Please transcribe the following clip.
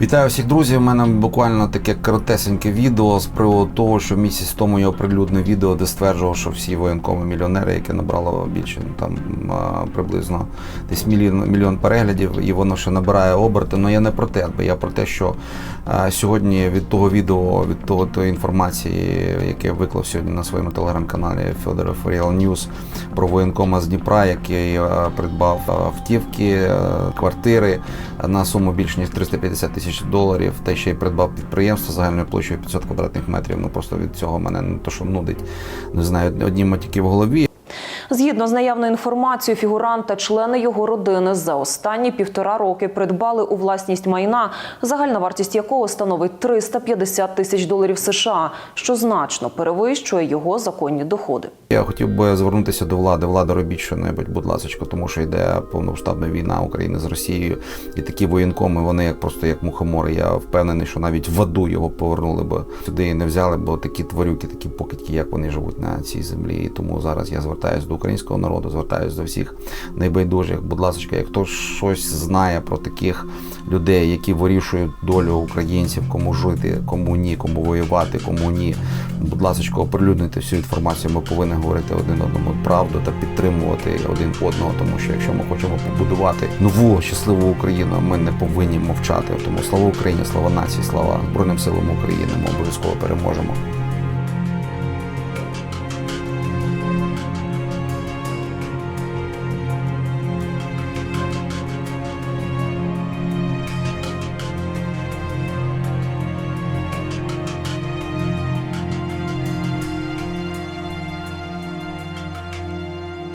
Вітаю всіх друзів. У мене буквально таке коротесеньке відео з приводу того, що місяць тому я оприлюднив відео, де стверджував, що всі воєнкоми мільйонери, яке набрало більше ну, там приблизно десь мільйон мільйон переглядів, і воно ще набирає оберти. Ну я не про те, бо я про те, що сьогодні від того відео, від того тої інформації, яке я виклав сьогодні на своєму телеграм-каналі Федоров Real News про воєнкома з Дніпра, який придбав автівки, квартири на суму більше ніж 350 тисяч доларів, та ще й придбав підприємство загальною площею 500 квадратних метрів. Ну просто від цього мене не то, що нудить, не знаю, одні матюки в голові. Згідно з наявною інформацією, фігурант та члени його родини за останні півтора роки придбали у власність майна, загальна вартість якого становить 350 тисяч доларів США, що значно перевищує його законні доходи. Я хотів би звернутися до влади. Влада, робіть що-небудь, будь ласка, тому що йде повномасштабна війна України з Росією, і такі воєнкоми, вони як просто як мухомори. Я впевнений, що навіть в аду його повернули, бо сюди і не взяли, бо такі тварюки, такі покидьки, як вони живуть на цій землі. І тому зараз я звертаюся до українського народу, звертаюся до всіх найбайдужих. Будь ласка, як хтось щось знає про таких людей, які вирішують долю українців, кому жити, кому ні, кому воювати, кому ні. Будь ласка, оприлюднити всю інформацію. Ми повинні говорити один одному правду та підтримувати один одного. Тому що якщо ми хочемо побудувати нову щасливу Україну, ми не повинні мовчати. Тому слава Україні, слава нації, слава Збройним силам України. Ми обов'язково переможемо.